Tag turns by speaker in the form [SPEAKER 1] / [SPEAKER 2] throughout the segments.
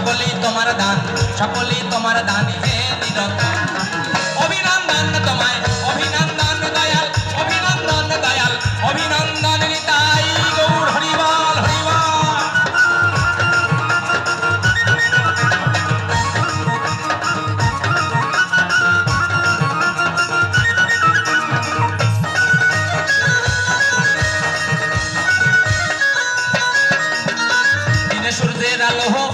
[SPEAKER 1] সকলেই তোমার দান সকলেই তোমার দান। হে দিদতা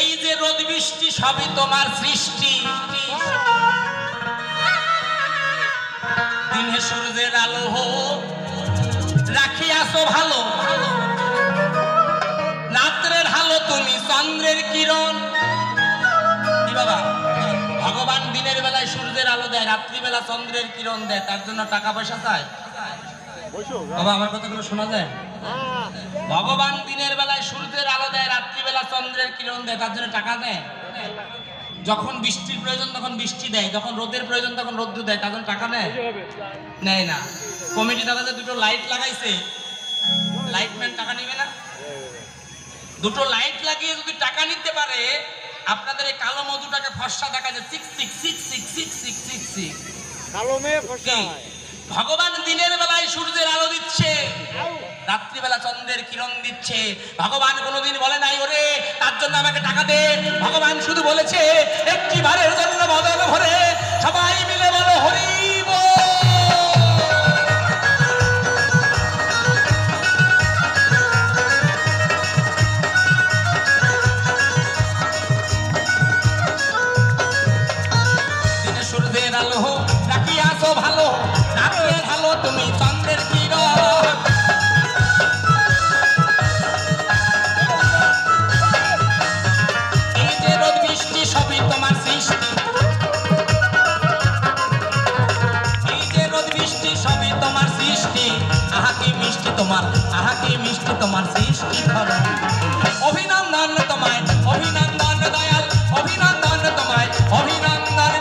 [SPEAKER 1] এই যে রোদ বৃষ্টি, সবই তোমার সৃষ্টি। দিনে সূর্যের আলো রাখিয়াছো ভালো। রাত্রের আলো তুমি চন্দ্রের কিরণ। কি বাবা? ভগবান দিনের বেলায় সূর্যের আলো দেয়, রাত্রিবেলা চন্দ্রের কিরণ দেয়, তার জন্য টাকা পয়সা চায়? বাবা আমার কথাগুলো শোনা যায়?
[SPEAKER 2] হ্যাঁ।
[SPEAKER 1] ভগবান দিনের বেলায় সূর্যের আলো দেয় রাত্রিবেলা চন্দ্রের কিরণ দেয় তার জন্য টাকা দেয়? যখন বৃষ্টির প্রয়োজন তখন বৃষ্টি দেয় যখন রোদের প্রয়োজন তখন রোদ্দুর দেয় তার জন্য টাকা নেয়? নেয় না। কমিটি দাদা যে দুটো লাইট লাগাইছে। লাইটম্যান টাকা নিবে না? দুটো লাইট লাগিয়ে যদি টাকা নিতে পারে আপনাদের এই কালো মধুটাকে ফর্সা দেখা যায় six six six six six six six six
[SPEAKER 2] কালো মেয়ে
[SPEAKER 1] কি? ভগবান দিনের বেলায় সূর্যের আলো দিচ্ছে। রাত্রিবেলা চন্দ্রের কিরণ দিচ্ছে। ভগবান কোনোদিন বলে নাই, ওরে, তার জন্য আমাকে টাকা দে। ভগবান শুধু বলেছে একটি বারের জন্য বদল ভরে সবাই মিলে বলো, হরি সূর্যের আলো তোমার অভিনন্দন তোমায় অভিনন্দন দয়াল অভিনন্দন তোমায় অভিনন্দন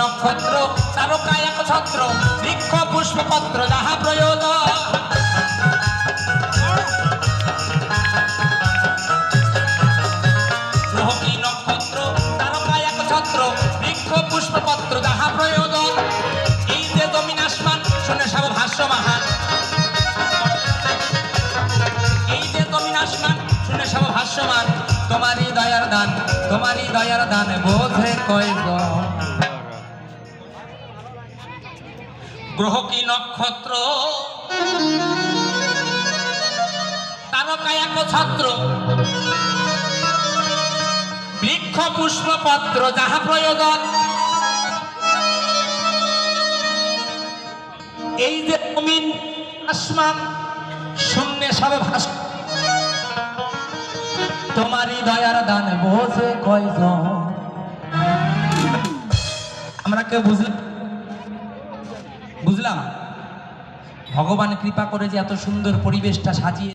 [SPEAKER 1] নক্ষত্র? তারকা এক ছত্র। পুষ্পপত্র যাহা ভাষ্যমান তোমারই দয়ার দান তোমারই দয়ার দান বোধে কয়জন? গ্রহ কি নক্ষত্র? তারকা এক ছাত্র। বৃক্ষ পুষ্প পত্র যাহা প্রয়োজন। এই যে অমিন, আসমান, শূন্যে সবে ভাস তোমারই দয়ার দান বোঝে কয়জন? আমরা কেউ বুঝলাম বুঝলাম? ভগবান কৃপা করে যে এত সুন্দর পরিবেশটা সাজিয়ে